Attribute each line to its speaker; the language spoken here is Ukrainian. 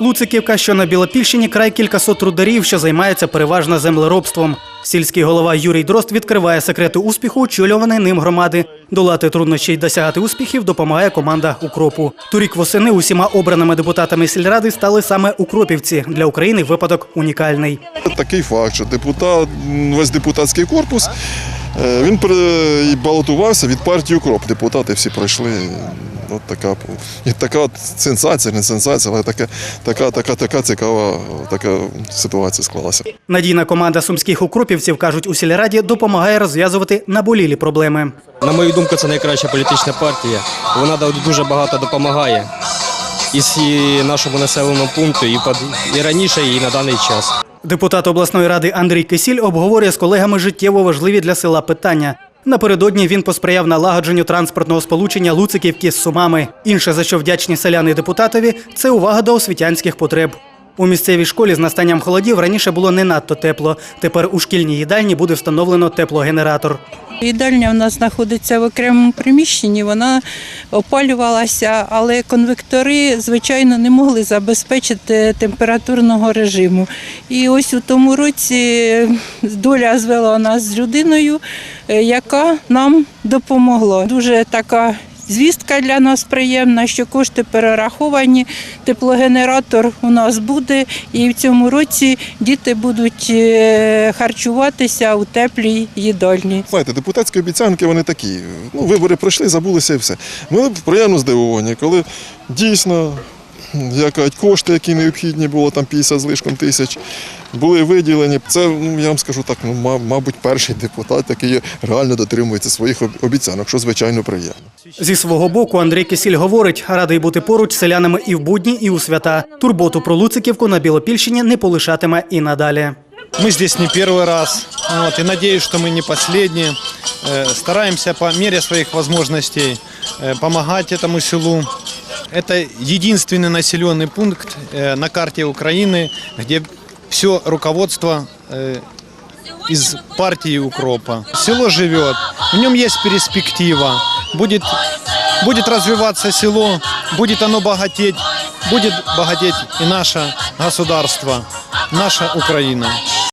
Speaker 1: Луциківка, що на Білопільщині, край кількасот трударів, що займаються переважно землеробством. Сільський голова Юрій Дрозд відкриває секрети успіху очолюваної ним громади. Долати труднощі й досягати успіхів допомагає команда Укропу. Торік восени усіма обраними депутатами сільради стали саме укропівці. Для України випадок унікальний.
Speaker 2: Такий факт, що депутат, весь депутатський корпус, він пере- балотувався від партії укроп. Депутати всі пройшли. От така, і така от сенсація, не сенсація, але така, така, така, така цікава така ситуація склалася.
Speaker 1: Надійна команда сумських укропівців кажуть у сільраді допомагає розв'язувати наболілі проблеми.
Speaker 3: На мою думку, це найкраща політична партія. Вона дуже багато допомагає і нашому населеному пункту, і, і раніше, і на даний час.
Speaker 1: Депутат обласної ради Андрій Кисіль обговорює з колегами життєво важливі для села питання. Напередодні він посприяв налагодженню транспортного сполучення Луциківки з Сумами. Інше, за що вдячні селяни депутатові, це увага до освітянських потреб. У місцевій школі з настанням холодів раніше було не надто тепло. Тепер у шкільній їдальні буде встановлено теплогенератор.
Speaker 4: Їдальня в нас знаходиться в окремому приміщенні, вона опалювалася, але конвектори, звичайно, не могли забезпечити температурного режиму. І ось у тому році доля звела нас з людиною, е, яка нам допомогла. Дуже така. Звістка для нас приємна, що кошти перераховані, теплогенератор у нас буде, і в цьому році діти будуть е, харчуватися у теплій їдальні.
Speaker 2: Знаєте, депутатські обіцянки вони такі. Ну, вибори пройшли, забулися і все. Ми приємно здивовані, коли дійсно як кажуть, кошти, які необхідні було, там 50 з лишком тисяч, були виділені. Це, ну, я вам скажу так, ну, ма- мабуть, перший депутат, який реально дотримується своїх об- обіцянок, що звичайно приємно.
Speaker 1: Зі свого боку Андрій Кисіль говорить, радий бути поруч з селянами і в будні, і у свята. Турботу про Луциківку на Білопільщині не полишатиме і надалі.
Speaker 5: Мы здесь не первый раз, вот, и надеюсь, что мы не последние. Э, Стараемся по мере своих возможностей э, помогать этому селу. Это единственный населенный пункт э, на карте Украины, где все руководство э, из партии Укропа. Село живет, в нем есть перспектива. Будет, будет развиваться село, будет оно богатеть, будет богатеть и наше государство, наша Украина.